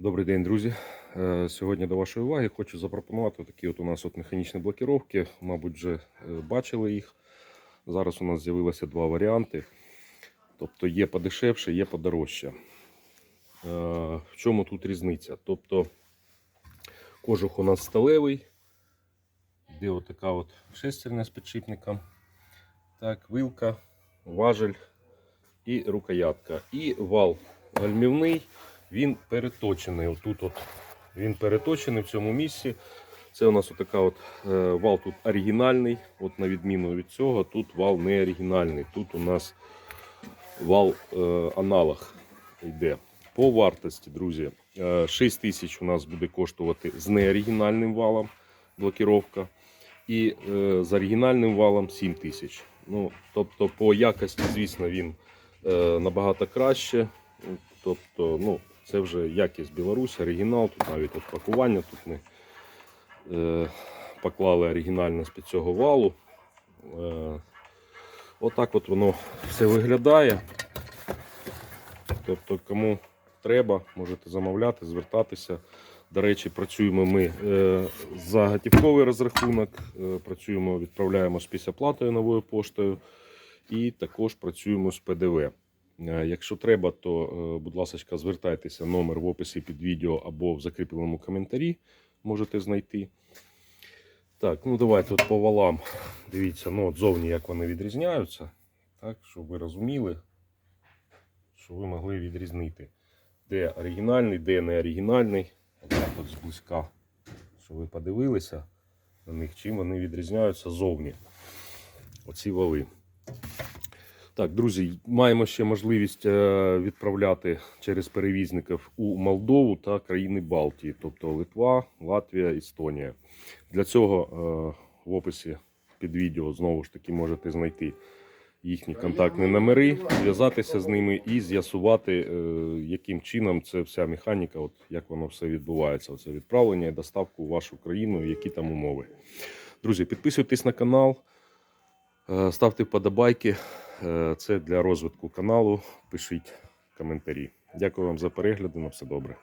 Добрий день, друзі. Е, Сьогодні до вашої уваги хочу запропонувати такі от у нас от механічні блокіровки. Мабуть, вже е, бачили їх. Зараз у нас з'явилося два варіанти. Тобто є подешевше, є подорожче. Е, В чому тут різниця? Тобто кожух у нас сталевий, де отака от шестерня з підшипником, так, вилка, важель і рукоятка. І вал гальмівний, він переточений. Отут от він переточений в цьому місці. Це у нас отака от е, вал тут оригінальний. От на відміну від цього, тут вал не оригінальний. Тут у нас вал е, аналог йде. По вартості, друзі, е, 6 тисяч у нас буде коштувати з неоригінальним валом блокіровка. І е, з оригінальним валом 7 тисяч. Ну, тобто, по якості, звісно, він е, набагато краще. Тобто, ну, це вже якість Білорусі, оригінал. Тут навіть от пакування тут ми е, поклали оригінальність під цього валу. Е, отак от воно все виглядає. Тобто, кому треба, можете замовляти, звертатися. До речі, працюємо ми е, за готівковий розрахунок, е, працюємо, відправляємо з післяплатою новою поштою і також працюємо з ПДВ. Е, Якщо треба, то, е, будь ласка, звертайтеся, номер в описі під відео або в закріпленому коментарі можете знайти. Так, ну давайте от по валам. Дивіться, ну от зовні як вони відрізняються. Так, щоб ви розуміли, що ви могли відрізнити, де оригінальний, де не оригінальний. Отак от зблизька, щоб ви подивилися на них, чим вони відрізняються зовні. Оці вали. Так, друзі, маємо ще можливість е, відправляти через перевізників у Молдову та країни Балтії, тобто Литва, Латвія, Естонія. Для цього е, в описі під відео знову ж таки можете знайти їхні контактні номери, зв'язатися з ними і з'ясувати, е, яким чином це вся механіка, от як воно все відбувається. Це відправлення і доставку в вашу країну, які там умови. Друзі, підписуйтесь на канал, ставте вподобайки. Е, Це для розвитку каналу. Пишіть коментарі. Дякую вам за перегляд. На все добре.